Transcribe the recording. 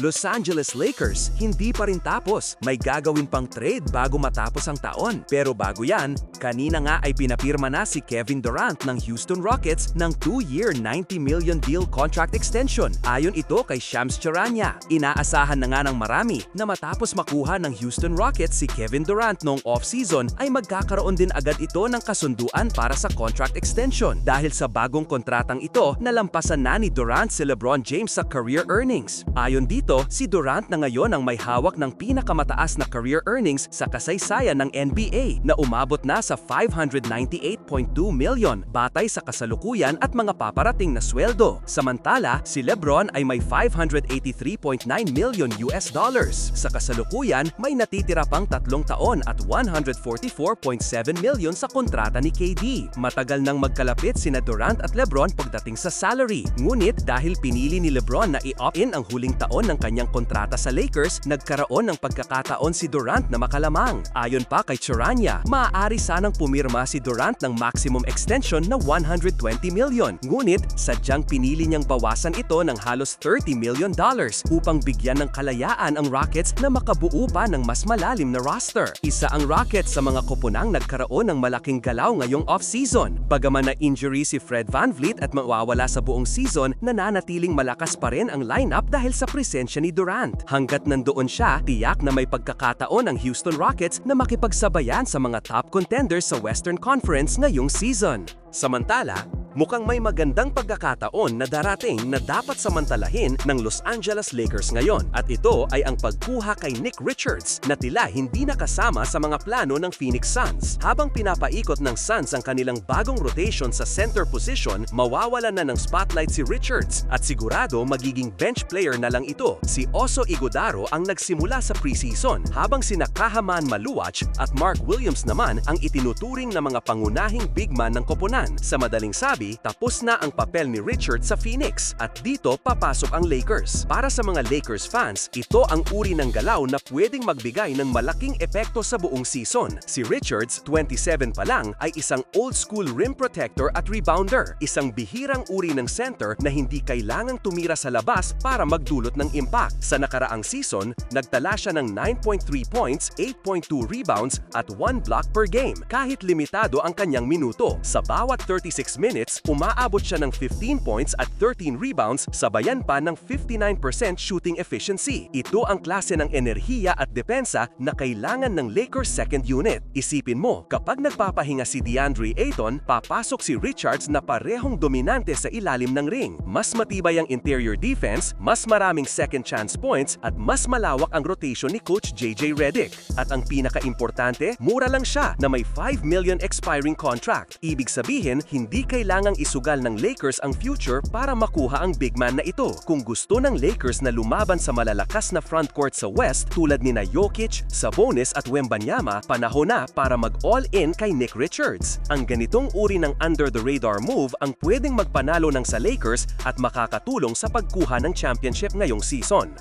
Los Angeles Lakers, hindi pa rin tapos. May gagawin pang trade bago matapos ang taon. Pero bago yan, kanina nga ay pinapirma na si Kevin Durant ng Houston Rockets ng 2-year $90 million deal contract extension. Ayon ito kay Shams Charania. Inaasahan na nga ng marami na matapos makuha ng Houston Rockets si Kevin Durant noong off-season ay magkakaroon din agad ito ng kasunduan para sa contract extension. Dahil sa bagong kontratang ito, nalampasan na ni Durant si LeBron James sa career earnings. Ayon dito, si Durant na ngayon ang may hawak ng pinakamataas na career earnings sa kasaysayan ng NBA na umabot na sa 598.2 million batay sa kasalukuyan at mga paparating na sweldo. Samantala, si LeBron ay may 583.9 million US dollars. Sa kasalukuyan, may natitira pang tatlong taon at 144.7 million sa kontrata ni KD. Matagal nang magkalapit sina Durant at LeBron pagdating sa salary. Ngunit dahil pinili ni LeBron na i-opt-in ang huling taon ng kanyang kontrata sa Lakers, nagkaroon ng pagkakataon si Durant na makalamang. Ayon pa kay Choranya, maaari sanang pumirma si Durant ng maximum extension na 120 million. Ngunit sadyang pinili niyang bawasan ito ng halos 30 million dollars upang bigyan ng kalayaan ang Rockets na makabuo pa ng mas malalim na roster. Isa ang Rockets sa mga koponang nagkaroon ng malaking galaw ngayong off-season. Bagaman na injury si Fred VanVleet at mawawala sa buong season, nananatiling malakas pa rin ang lineup dahil sa presensya ni Durant. Hanggat nandoon siya, tiyak na may pagkakataon ang Houston Rockets na makipagsabayan sa mga top contenders sa Western Conference ngayong season. Samantala, Mukhang may magandang pagkakataon na darating na dapat samantalahin ng Los Angeles Lakers ngayon at ito ay ang pagkuha kay Nick Richards na tila hindi nakasama sa mga plano ng Phoenix Suns. Habang pinapaikot ng Suns ang kanilang bagong rotation sa center position, mawawala na ng spotlight si Richards at sigurado magiging bench player na lang ito. Si Oso Igodaro ang nagsimula sa preseason habang sina Kahaman Maluwach at Mark Williams naman ang itinuturing na mga pangunahing big man ng koponan. Sa madaling sabi, tapos na ang papel ni Richards sa Phoenix at dito papasok ang Lakers. Para sa mga Lakers fans, ito ang uri ng galaw na pwedeng magbigay ng malaking epekto sa buong season. Si Richards, 27 pa lang, ay isang old school rim protector at rebounder, isang bihirang uri ng center na hindi kailangang tumira sa labas para magdulot ng impact. Sa nakaraang season, nagtala siya ng 9.3 points, 8.2 rebounds at 1 block per game kahit limitado ang kanyang minuto. Sa bawat 36 minutes, umaabot siya ng 15 points at 13 rebounds sabayan pa ng 59% shooting efficiency. Ito ang klase ng enerhiya at depensa na kailangan ng Lakers second unit. Isipin mo, kapag nagpapahinga si DeAndre Ayton, papasok si Richards na parehong dominante sa ilalim ng ring. Mas matibay ang interior defense, mas maraming second chance points at mas malawak ang rotation ni Coach JJ Redick. At ang pinaka-importante, mura lang siya na may 5 million expiring contract. Ibig sabihin, hindi kailangang isugal ng Lakers ang future para makuha ang big man na ito. Kung gusto ng Lakers na lumaban sa malalakas na frontcourt sa West tulad ni na Jokic, Sabonis at Wembanyama, panahon na para mag-all-in kay Nick Richards. Ang ganitong uri ng under-the-radar move ang pwedeng magpanalo ng sa Lakers at makakatulong sa pagkuha ng championship ngayong season.